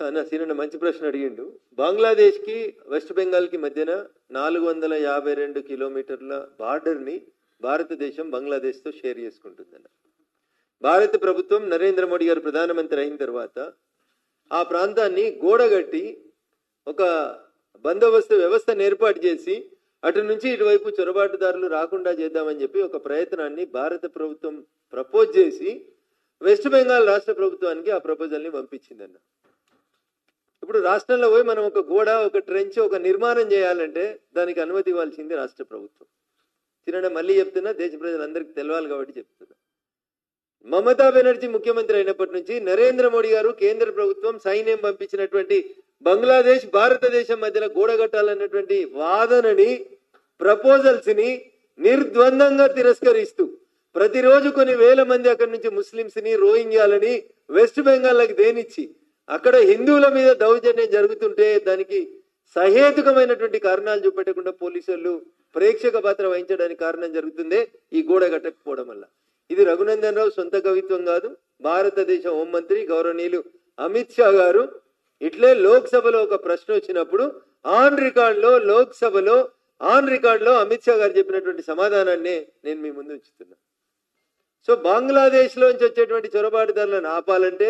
చాలా సీనన్న మంచి ప్రశ్న అడిగిండు. బంగ్లాదేశ్కి వెస్ట్ బెంగాల్కి మధ్యన నాలుగు వందల యాభై రెండు కిలోమీటర్ల బార్డర్ని భారతదేశం బంగ్లాదేశ్తో షేర్ చేసుకుంటుందన్న. భారత ప్రభుత్వం నరేంద్ర మోడీ గారు ప్రధానమంత్రి అయిన తర్వాత ఆ ప్రాంతాన్ని గోడగట్టి ఒక బందోబస్తు వ్యవస్థను ఏర్పాటు చేసి అటు నుంచి ఇటువైపు చొరబాటుదారులు రాకుండా చేద్దామని చెప్పి ఒక ప్రయత్నాన్ని భారత ప్రభుత్వం ప్రపోజ్ చేసి వెస్ట్ బెంగాల్ రాష్ట్ర ప్రభుత్వానికి ఆ ప్రపోజల్ని పంపించిందన్న. ఇప్పుడు రాష్ట్రంలో పోయి మనం ఒక గోడ ఒక ట్రెంచ్ ఒక నిర్మాణం చేయాలంటే దానికి అనుమతి ఇవ్వాల్సింది రాష్ట్ర ప్రభుత్వం. చిన్న మళ్ళీ చెప్తున్నా దేశ ప్రజలందరికీ తెలవాలి కాబట్టి చెప్తున్నా. మమతా బెనర్జీ ముఖ్యమంత్రి అయినప్పటి నుంచి నరేంద్ర మోడీ గారు కేంద్ర ప్రభుత్వం సైన్యం పంపించినటువంటి బంగ్లాదేశ్ భారతదేశం మధ్యన గోడ కట్టాలన్నటువంటి వాదనని ప్రపోజల్స్ని నిర్ద్వందంగా తిరస్కరిస్తూ ప్రతిరోజు కొన్ని వేల మంది అక్కడి నుంచి ముస్లింస్ని రోహింగ్యాలని వెస్ట్ బెంగాల్కి దేనిచ్చి అక్కడ హిందువుల మీద దౌర్జన్యం జరుగుతుంటే దానికి సహేతుకమైనటువంటి కారణాలు చూపెట్టకుండా పోలీసులు ప్రేక్షక పాత్ర వహించడానికి కారణం జరుగుతుందే ఈ గోడ కట్టకపోవడం వల్ల. ఇది రఘునందన్ రావు సొంత కవిత్వం కాదు భారతదేశ హోంమంత్రి గౌరవనీయులు అమిత్ షా గారు. ఇట్లే లోక్సభలో ఒక ప్రశ్న వచ్చినప్పుడు ఆన్ రికార్డ్లో లోక్సభలో ఆన్ రికార్డ్లో అమిత్ షా గారు చెప్పినటువంటి సమాధానాన్ని నేను మీ ముందు ఉంచుతున్నాను సో బంగ్లాదేశ్ లోంచి వచ్చేటువంటి చొరబాటుదారులను ఆపాలంటే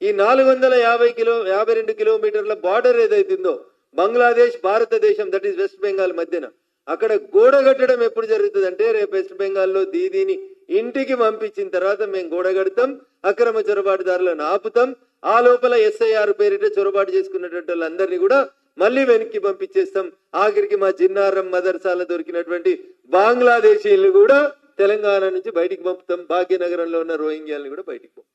ఈ నాలుగు వందల యాభై కిలో యాభై రెండు కిలోమీటర్ల బార్డర్ ఏదైతుందో బంగ్లాదేశ్ భారతదేశం దట్ ఈస్ వెస్ట్ బెంగాల్ మధ్యన అక్కడ గోడ కట్టడం ఎప్పుడు జరుగుతుంది అంటే రేపు వెస్ట్ బెంగాల్లో దీదీని ఇంటికి పంపించిన తర్వాత మేము గోడ కడతాం అక్రమ చొరబాటుదారులను ఆపుతాం ఆ లోపల ఎస్ఐఆర్ పేరిట చొరబాటు చేసుకున్నటువంటి వాళ్ళందరినీ కూడా మళ్ళీ వెనక్కి పంపించేస్తాం. ఆఖరికి మా జిన్నారం మదర్సాల దొరికినటువంటి బంగ్లాదేశీయులు కూడా తెలంగాణ నుంచి బయటికి పంపుతాం. భాగ్యనగరంలో ఉన్న రోహింగ్యాలను కూడా బయటికి పంపుతాం.